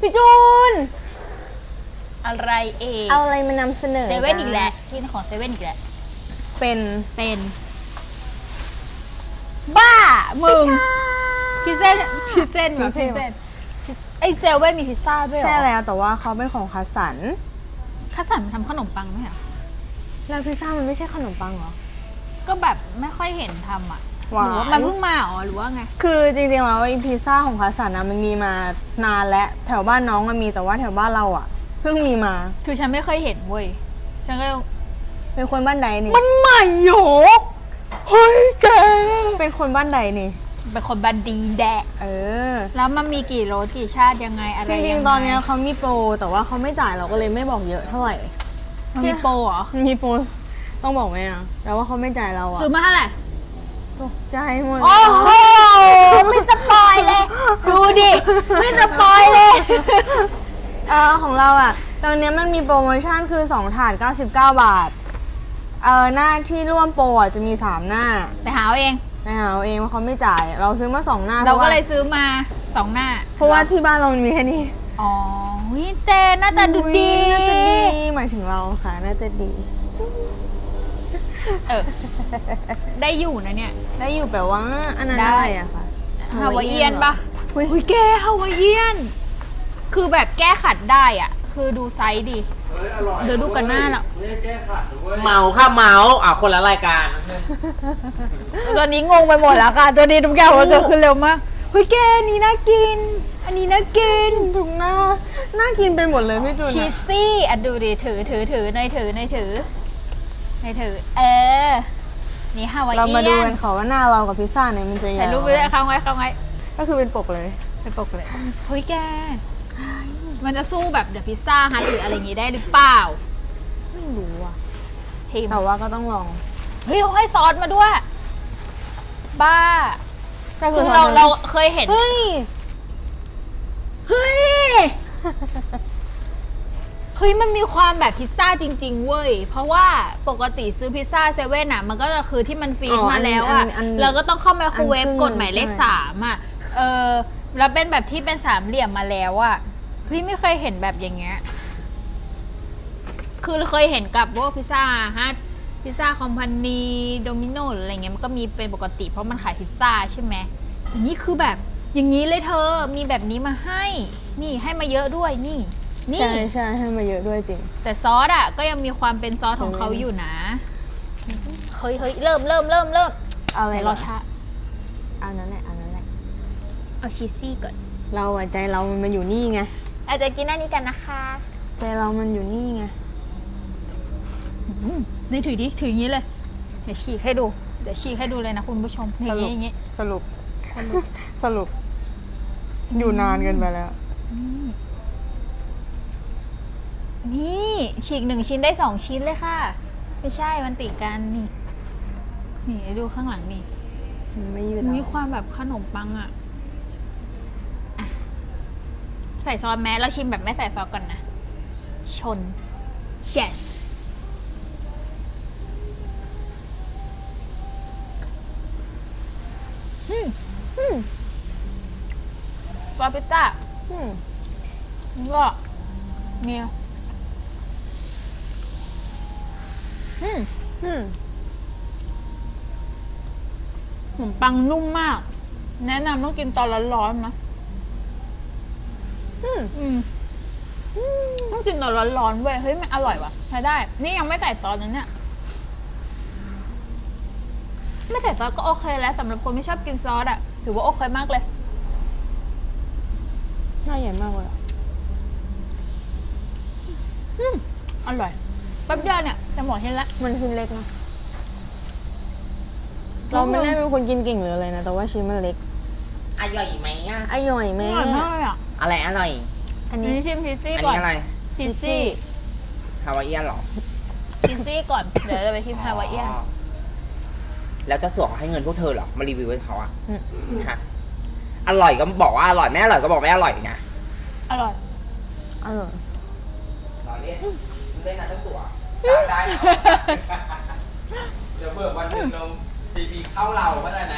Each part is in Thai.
พี่จูน อะไรเองเอาอะไรมานำเสนอเซเว่นอีกแล้วกินของเซเว่นอีกแล้วเป็นเป็น บ้ามึงพิซเซ่นพิซเซ่นเหรอพิซเซ่นไอเซเว่นมีพิซซ่าด้วยเหรอใช่แล้วแต่ว่าเขาเป็นของคัสสันคัสสันมันทำขนมปังไหมอะแล้วพิซซ่ามันไม่ใช่ขนมปังเหรอ ก็แบบไม่ค่อยเห็นทำอะ หวานรือว่ามันเพิ่งมาเหรอหรือว่าไง คือจริงๆแล้วไอ้พิซซ่าของคัสสันนะมันมีมานานแล้วแถวบ้านน้องมันมีแต่ว่าแถวบ้านเราอะเพิ่งมีมาคือฉันไม่เคยเห็นเว้ย ฉันก็เป็นคนบ้านใดนี่มันใหม่โหเฮ้ยแกเป็นคนบ้านใดนี่ เป็นคนบันดีแดะ เออ แล้วมันมีกี่รสกี่ชาติยังไงอะไรจริยังงไงๆตอนเนี้ยเขามีโปรแต่ว่าเขาไม่จ่ายเราก็เลยไม่บอกเยอะเท่าไหร่มันมีโปรเหรอ มีโปรต้องบอกไหมอะแต่ว่าเขาไม่จ่ายเราอะซื้อมาเท่าไหร่ ตกใจหมดโอ้โห ไม่สปอยเลย ดูดิ ไม่สปอยเลย เออของเราอะ ตอนเนี้ยมันมีโปรโมชั่นคือ 2 ถาด 99 บาท เออหน้าที่ร่วมโปรอะจะมี 3 หน้าไปหาเอาเองไปหาเอาเองว่าเขาไม่จ่าย เราซื้อมา 2 หน้าเราพะก็ว่เลยซื้อมาสองหน้าเพราะว่าที่บ้านเรามันมีแค่นี้อ๋อวิเจหน้าตาดูดีน่าจะดีหมายถึงเราค่ะน่าจะดี เออ ได้อยู่นะเนี่ย ได้อยู่แปลว่าอันนั้นได้ อะไรอะคะฮาวายเอียนปะเฮ้ยอุ้ยแกฮาวายเอียน คือแบบแก้ขัดได้อะ คือดูไซส์ดิเดี๋ยวดูกันหน้าน่ะไม่ได้แก้ขัดหรือเว้ยเมาค่ะเมาอะคนละรายการ ตอนนี้งงไปหมดแล้วค่ะ ตัวนี้ทุกอย่างมันเกิดขึ้นเร็วมากเฮ้ยแกอันนี้น่ากิน อันนี้น่ากิน ถุงหน้าน่ากินไปหมดเลยพี่จูนชีอะสซี่อะดูดิถือถือถือในถือในถือ ในถือ เออ นี่ฮาวายเราเอีมาดูยนกันค่ะว่าหน้าเรากับพิซซ่าเนี่ยมันจะยาวถ่ายรูปไปเลยค้างไว้ค้างไว้ก็คือเป็นปกเลย ไปปกเลยเฮ้ยแก มันจะสู้แบบเดอะพิซซ่าฮัทหรืออะไรอย่างงี้ได้หรือเปล่า ไม่รู้อะ ชิม แต่ว่าก็ต้องลองเฮ้ยเขาให้ซอสมาด้วย บ้าแต่คือตเรานนั้นเราเคยเห็น เฮ้ย เฮ้ย เฮ้ยมันมีความแบบพิซซ่าจริง ๆ เว้ย เพราะว่าปกติซื้อพิซซ่าเซเว่นอะ มันก็จะคือที่มันฟรีดอ๋ออัมานแล้วอะ อันอันเราก็ต้องเข้าไมโครเวฟอันครึ่งกดหมายเลขใช่ สามอะ เออแล้วเป็นแบบที่เป็นสามเหลี่ยมมาแล้วอะ เฮ้ยไม่เคยเห็นแบบอย่างเงี้ย คือเคยเห็นกับพวกพิซซ่าฮัทพิซซ่าคอมพานีโดมิโนหรืออะไรเงี้ยมันก็มีเป็นปกติ เพราะมันขายพิซซ่าใช่ไหมแต่นี่คือแบบอย่างนี้เลยเธอมีแบบนี้มาให้ นี่ให้มาเยอะด้วยนี่ นี่ ใช่ใช่ให้มาเยอะด้วยจริง แต่ซอสอะก็ยังมีความเป็นซอสของเขาอยู่นะ เฮ้ยเฮ้ยเริ่มเริ่มเริ่มเริ่มเอาอะไรเดี๋ยวรอช้าเอานั้นแหละเอานั้นแหละเอาชีสซี่ก่อน เราอะใจเรามันมาอยู่นี่ไงอาจจะกินอันนี้กันนะคะ ใจเรามันอยู่นี่ไงอืมนี่ถือดิ ถืออย่างนี้เลย เดี๋ยวฉีกให้ดู เดี๋ยวฉีกให้ดูเลยนะคุณผู้ชมอย่างนี้อย่างนี้สรุป สรุปอยู่นานเกินไปแล้ว นี่ฉีกหนึ่งชิ้นได้สองชิ้นเลยค่ะ ไม่ใช่มันติดกันนี่ นี่ดูข้างหลังนี่ มันไม่ยืดมีเอาความแบบขนมปังอะอะใส่ซอสแม้เราชิมแบบไม่ใส่ซอสก่อนนะ ชน yes อืมอืมซอสพิซซ่าอืมแล้วก็เมีย อืมอืมขนมปังนุ่มมาก แนะนำต้องกินตอนร้อนๆนะอืมอืมต้องกินตอนร้อนๆเว้ยเฮ้ยมันอร่อยว่ะใช้ได้ นี่ยังไม่ใส่ซอสนะเนี่ยไม่ใส่ซอสก็โอเคแล้วสำหรับคนที่ชอบกินซอสอะถือว่าโอเคมากเลย หน้าใหญ่มากเลยอะอืมอร่อยแป๊บเดียวเนี่ยจะหมดชิ้นละ มันชิ้นเล็กนะเราไม่ได้เป็นคนกินเก่งหรืออะไรนะ แต่ว่าชิ้นมันเล็กอร่อยไหมอะอร่อยอแม่ร่อยมากเลยอะ อะไรอร่อย อันอันนี้นี้ชิมพิซซี่อันก่อนนี้อะไรพิซซี่ฮาวายเอียนเหรอพิซซี่ก่อน เดี๋ยวจะไปที่ฮาวายเอียน แล้วเจะสวงให้เงินพวกเธอเหรอ มารีวิวให้เขาอะฮะอร่อยก็บอกว่าอร่อยไม่อร่อยก็บอกไม่อร่อยนะ อร่อย อร่อยเราเล่นเล่นนะเจ้าสัว ได้ เดี๋ยวเบื่อวันหนึ่งเราซีพีเข้าเราเข้าใจไหม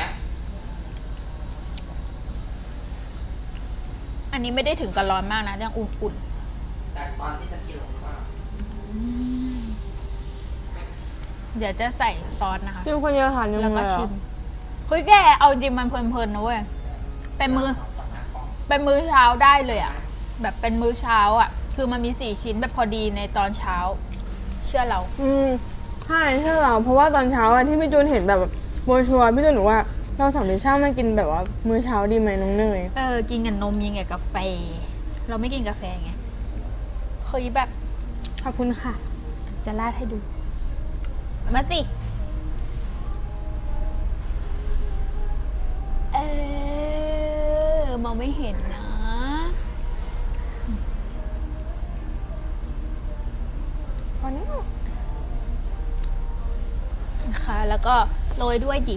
อันนี้ไม่ได้ถึงกับร้อนมากนะยังอุ่นแต่ตอนที่ฉันกินลงมาๆเดี๋ยวจะใส่ซอสนะคะชิมคนเดียวทานยังแล้วไงก็อะชิมเฮ้ยแกเอาจริงมันเพลินๆนะเว้ย เป็นมือ เป็นมื้อเช้าได้เลยอะแบบเป็นมื้อเช้าอะคือมันมีสี่ชิ้นแบบพอดีในตอนเช้า เชื่อเรา อืมใช่ใช่เราเพราะว่าตอนเช้าอะที่พี่จูนเห็นแบบโบชัวร์พี่จูนหนูว่าเราสั่งพิซซ่ามากินแบบว่ามื้อเช้าดีไหมน้องเนย เออ กินกับนมยังไงกาแฟ เราไม่กินกาแฟไงเฮ้ยแบบขอบคุณค่ะ จะราดให้ดู มาสิ เออมองไม่เห็นนะ แล้วก็โรยด้วยดิ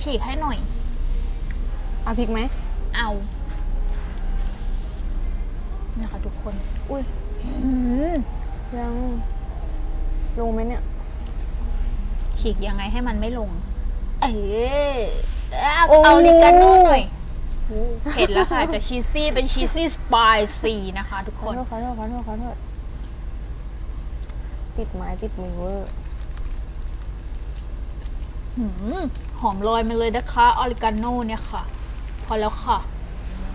ฉีกให้หน่อย เอาพริกไหม เอานะคะทุกคน อุ้ยอืมยังลงไหมเนี่ย ฉีกยังไงให้มันไม่ลง เออเอาโอ้เอาลิกาโน่หน่อยเห็นแล้วค่ะจะชีสซี่เป็นชีสซี่สไปซี่นะคะทุกขคอนโทษขอโทษขอโทษขอโทษติดไม้ติดมือเวอร์ หืมหอมลอยมาเลยนะคะออริกาโน่เนี่ยค่ะ พอแล้วค่ะ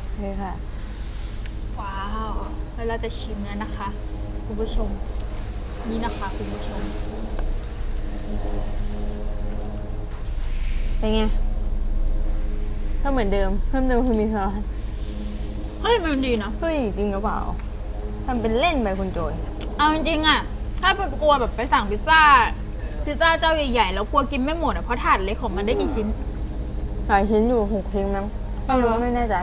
โอเคค่ะ ว้าวแล้วเราจะชิมแล้วนะคะ คุณผู้ชม นี่นะคะคุณผู้ชม เป็นไงก็เหมือนเดิม เพิ่มเติมคือมีซอสเฮ้ยมันดีนะเฮ้ยจริงหรือเปล่าทำเป็นเล่นไปคุณโจรเอาจริงๆอะถ้าไปกลัวแบบไปสั่งพิซซ่า พิซซ่าเจ้าใหญ่ๆ แล้วกลัวกินไม่หมดอะเพราะถาดเล็กของมันได้กี่ชิ้น หลายชิ้นอยู่หกชิ้นมั้งไม่รู้ไม่แน่ใจ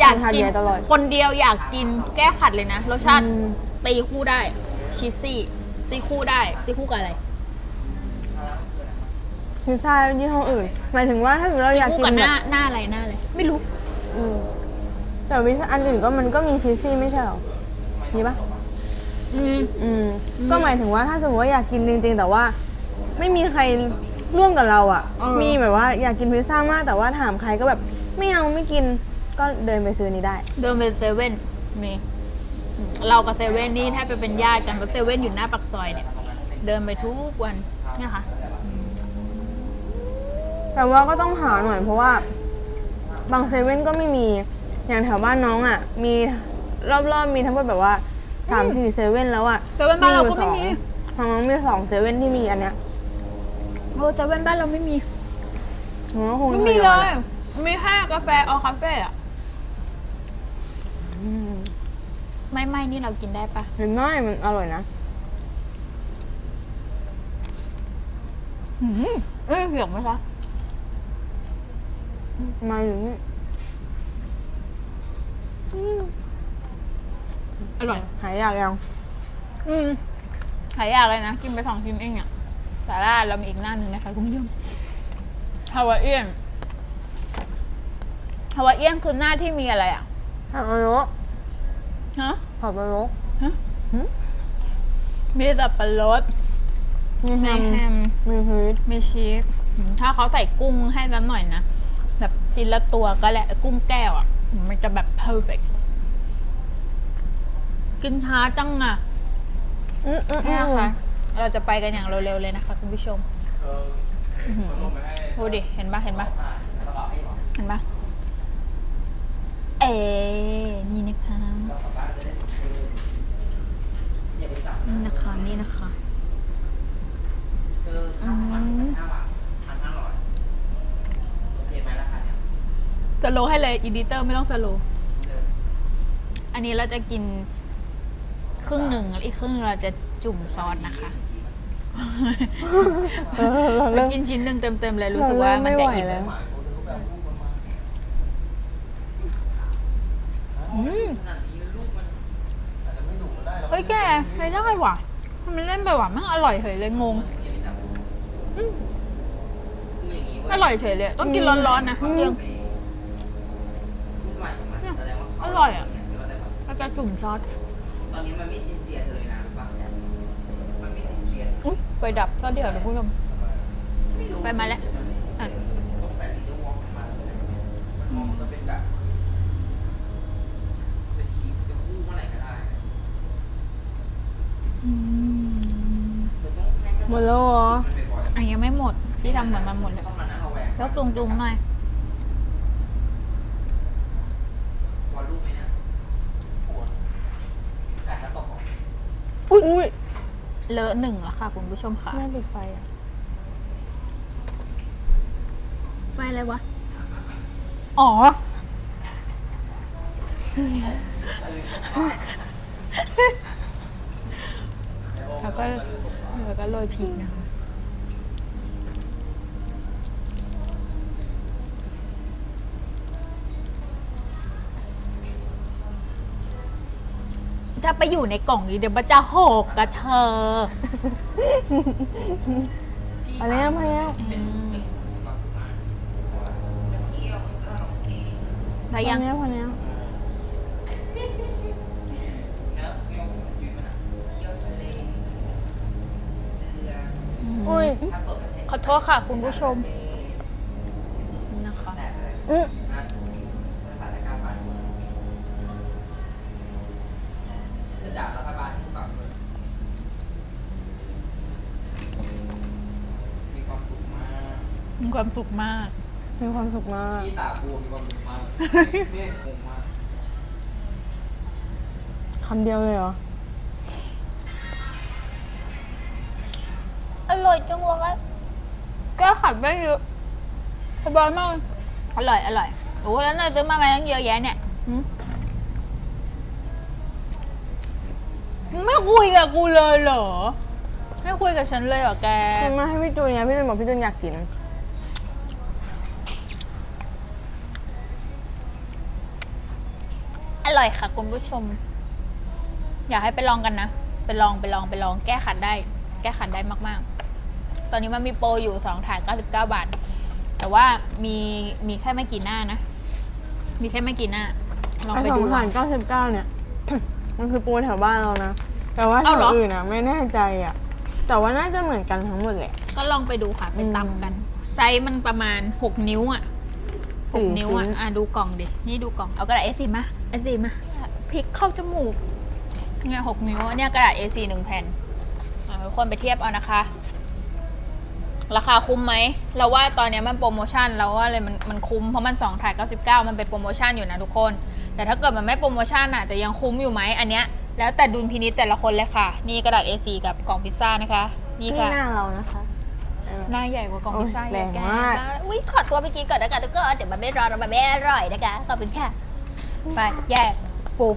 อยากทานกินเบียร์ตลอด คนเดียวอยากกินแก้ขัดเลยนะรสชาติอืม ตีคู่ได้ชีสซี่ตีคู่ได้ตีคู่กับอะไร พิซซ่ายี่ห้ออื่น หมายถึงว่าถ้าสมมติเราตีอยากคู่กิกับนหแบน้าบหน้าอะไรหน้าอะไรไม่รู้อืมแต่พิซซ่าอันอื่นก็มันก็มีชีสซี่ไม่ใช่หรอมีปะอืม อืมอืมก็หมายถึงว่าถ้าสมมติว่าอยากกินจริงๆ แต่ว่า ไม่มีใครร่วมกับเราอะ เออ มีแบบว่าอยากกินพิซซ่ามาก แต่ว่าถามใครก็แบบไม่เอาไม่กินก็เดินไปซื้อนี้ได้ เดินไปเซเว่นนี่อืมเรากับเซเว่นนี่แทบจะเป็นญาติกันเพราะเซเว่นอยู่หน้าปากซอยเนี่ย เดินไปทุกวันเนี่ยค่ะ แต่ว่าก็ต้องหาหน่อยเพราะว่าบางเซเว่นก็ไม่มีอย่างแถวบ้านน้องอะ มีรอบๆมีทั้งหมดแบบว่าสามสี่เซเว่นแล้วอะเซเว่นบ้านเราก็ไม่มีทางน้องมีสองเซเว่นที่มีอันเนี้ย โอ้เซเว่นบ้านเราไม่มีหนูก็คงไม่มีทเลยอแหยมีแค่กาแฟออคาเฟ่อะอืมไม่ไม่นี่เรากินได้ปะเห็นไหมมันอร่อยนะอืมเอ้ยเหี่ยวไหมคะ มาอยู่นี่อร่อย หายอยากยังอืมหายอยากเลยนะ กินไปสองชิ้นเองอะ สาร่าเรามีอีกหน้าหนึ่งนะคะคุณผู้ชมฮาวาเอียนฮาวาเอียนคือหน้าที่มีอะไรอะผักนรกฮะผักนรกมีสับปะรดมีแฮมีมแฮมมีพีชมีชีสอืมถ้าเขาใส่กุ้งให้สักหน่อยนะ แบบชิ้นละตัวก็แหละกุ้งแก้วอะ่ะ มันจะแบบ perfect กินช้าจังอะ อืมอืมอืนี่มนะคะ เราจะไปกันอย่างเร็วๆเลยนะคะคุณผู้ชมอื้อหือดูดิ เห็นปะเห็นปะเห็นปะเอ๋นี่นะคะอย่าไปจับนี่นะคะนี่นะคะคือถ้ามันพันห้าบาทพันห้าร้อยโอเคไหมราคาเนี่ยสโลว์ให้เลยอีดิเตอร์ไม่ต้องสโลว์เดินอันนี้เราจะกินครึ่งหนึ่งแล้วอีกครึ่งหนึ่งเราจะ จุ่มซอสนะคะ เออเราเริ่ม กินชิ้นหนึ่งเต็มๆเลยรู้สึกว่ามันจะอิ่มเราเริ่มไม่ไหวแล้ว อืมเฮ้ยแกใช้ได้ว่ะทำไมเล่นไปว่ะมันอร่อยเฉยเลยงงอืมคืออย่างนี้เว้อร่อยเฉยเลย ต้องกินร้อนๆนะเรื่องรุ่นใหม่ของมันแสดงว่าเขาอร่อยอะเดี๋ยวแต่แบบแล้วก็จุ่มซอสตอนนี้มันไม่ซินเซียร์เธอเลยนะรู้ป่ะมันไม่ซินเซียร์ อุ๊ยไฟดับก็เดี๋ยวนะคุณผู้ชมไปมาแล้วมหมดแล้วเหรออะยังไม่หมด พี่ทำเหมือนมันหมดเลยยกตุงๆหน่อย อุ้ย เลอะหนึ่งแล้วค่ะคุณผู้ชมค่ะแม่ปิดไฟอะ ไฟอะไรวะ อ๋อ แล้วก็แล้วก็โรยพริกนะคะ จะไปอยู่ในกล่องนี้เดี๋ยวมันจะหกกระเธอเอาแล้วมาแล้วไปพอยังแล้วพอแล้วอุ้ยขอโทษค่ะ คุณผู้ชมนะคะ อือ มีความสุขมาก มีความสุขมากพี่ตาบัวมีความสุขมากเนี่ยงงมากคำเดียวเลยเหรอ อร่อยจังเลยก็ขัดได้เยอะสบายมาก อร่อย อร่อย โอ้แล้วเนยซื้อมาไหมตั้งเยอะแยะเนี่ยหืมไม่คุยกับกูเลยเหรอ ไม่คุยกับฉันเลยเหรอแก ซื้อมาให้พี่จูนเนี่ยพี่จูนบอกพี่จูนอยากกิน ร่อยค่ะคุณผู้ชม อยากให้ไปลองกันนะ ไปลองไปลองไปลองแก้ขัดได้ แก้ขัดได้มาก ๆ ตอนนี้มันมีโปรอยู่สองถาด99 บาท แต่ว่ามีมีแค่ไม่กี่หน้านะ มีแค่ไม่กี่หน้า ลองไอ้ไปสอดูงผ่านเก้าสิบเก้าเนี่ย มันคือโปรแถวบ้านเรานะ แต่ว่าแถเอาวเหรออื่นอะ ไม่แน่ใจอะ แต่ว่าน่าจะเหมือนกันทั้งหมดแหละ ก็ลองไปดูค่ะ ไปตำกัน ไซส์มันประมาณ 6 นิ้วอะสี่6นิ้วอะชิ้น อะ ดูกล่องดิ นี่ดูกล่อง เอากระดาษ A4 มา A4 มาพริกเข้าจมูกเนี่ยหกนิ้วอันเนี่ยกระดาษ A4 หนึ่งแผ่นอะทุกคนไปเทียบเอานะคะ ราคาคุ้มไหม เราว่าตอนเนี้ยมันโปรโมชั่นเราว่าเลยมันมันคุ้มเพราะมัน2ถาด99 มันเป็นโปรโมชั่นอยู่นะทุกคน แต่ถ้าเกิดมันไม่โปรโมชั่นอะจะยังคุ้มอยู่ไหมอันเนี้ยแล้วแต่ดุลพินิจแต่ละคนเลยค่ะ นี่กระดาษ A4 กับกล่องพิซซ่านะคะนี่นี่ค่ะ หน้าเรานะคะเออ หน้าใหญ่กว่ากล่องโอ้ยพิซซ่าแรงแกมากอุ้ยขอตัวไปกินก่อนนะคะทุกคนเดี๋ยวมันไม่ร้อนมันไม่อร่อยนะคะ ขอบคุณค่ะ ไปแยกปู